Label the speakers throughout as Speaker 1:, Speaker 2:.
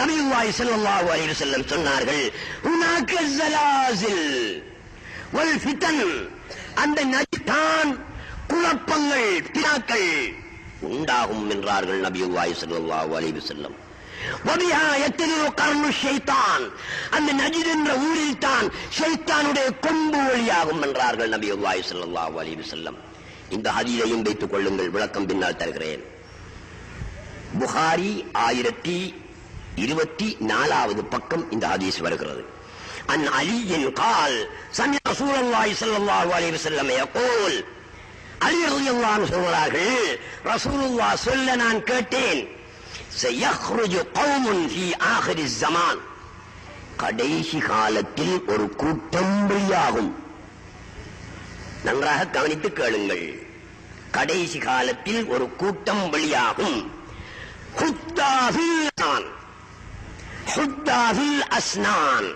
Speaker 1: நபியுல்லாஹி ஸல்லல்லாஹு அலைஹி செல்லம் சொன்னார்கள் ஹுனாக ஸலாஸில் வல் ஃபிதன். அந்த நஜ்தான் குழப்பங்கள் பினாக்கள் உண்டாகும் என்றார்கள் நபியுல்லாஹி ஸல்லல்லாஹு அலைஹி வஸல்லம். அந்த நஜித் என்ற ஊரில் தான் ஷைத்தானுடைய கொம்பு வழியாகும் என்றார்கள் நபியுல்லாஹி ஸல்லல்லாஹு அலைஹி வஸல்லம். இந்த ஹதீதையும் வைத்துக் கொள்ளுங்கள் விளக்கம் பின்னால் தருகிறேன். புகாரி ஆயிரத்தி இருபத்தி நாலாவது பக்கம் இந்த ஹதீஸ் வருகிறது அன் அலியின் கால் சமி ரசூலுல்லாஹி ஸல்லல்லாஹு அலைஹி வஸல்லம் யகூல் அலி ரலியல்லாஹு அன்ஹு சொல்கிறார்கள் ரசூலுல்லாஹ் சொல்ல நான் கேட்டேன் سيخرج قوم في آخر الزمان கடைசி காலத்தில் ஒரு கூட்டம் வெளியாகும் நன்றாக கவனித்து கேளுங்கள் கடைசி காலத்தில் ஒரு கூட்டம் வெளியாகும் ஹுத்தாஃபில் அஸ்னான். அஸ்னான்.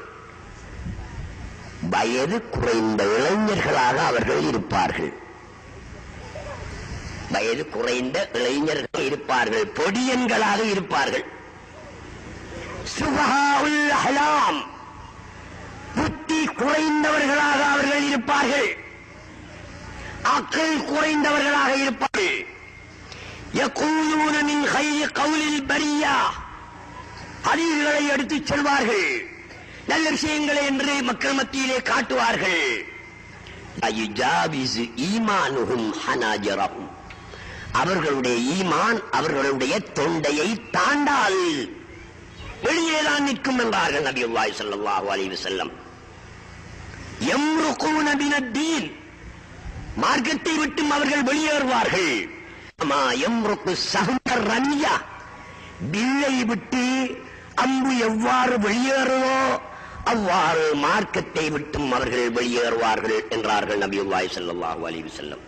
Speaker 1: வயது குறைந்த இளைஞர்களாக அவர்கள் இருப்பார்கள். வயது குறைந்த இளைஞர்கள் இருப்பார்கள். பொடியன்களாக இருப்பார்கள். சுபஹாவுல் அஹ்லாம். புத்தி குறைந்தவர்களாக அவர்கள் இருப்பார்கள். அக்கள் குறைந்தவர்களாக இருப்பார்கள். யகூலூன மின் கவுலில் பரியா. ஹதீஸ்களை எடுத்துச் செல்வார்கள். நல்ல விஷயங்களை என்று மக்கள் மத்தியிலே காட்டுவார்கள். அவர்களுடைய ஈமான் அவர்களுடைய தொண்டையை தாண்டால் வெளியேதான் நிற்கும் என்றார்கள் நபியுல்லாஹி ஸல்லல்லாஹு செல்லம் வஸல்லம். யம்ருகூன பினத்தீன் மார்க்கத்தை விட்டும் அவர்கள் வெளியேறுவார்கள். அமா யம்ருக்கு சகுந்தர் ரன்யா வில்லை விட்டு அம்பு எவ்வாறு வெளியேறுவோ அவ்வாறு மார்க்கத்தை விட்டும் அவர்கள் வெளியேறுவார்கள் என்றார்கள் நபியுல்லாஹி ஸல்லல்லாஹு அலைஹி செல்லம்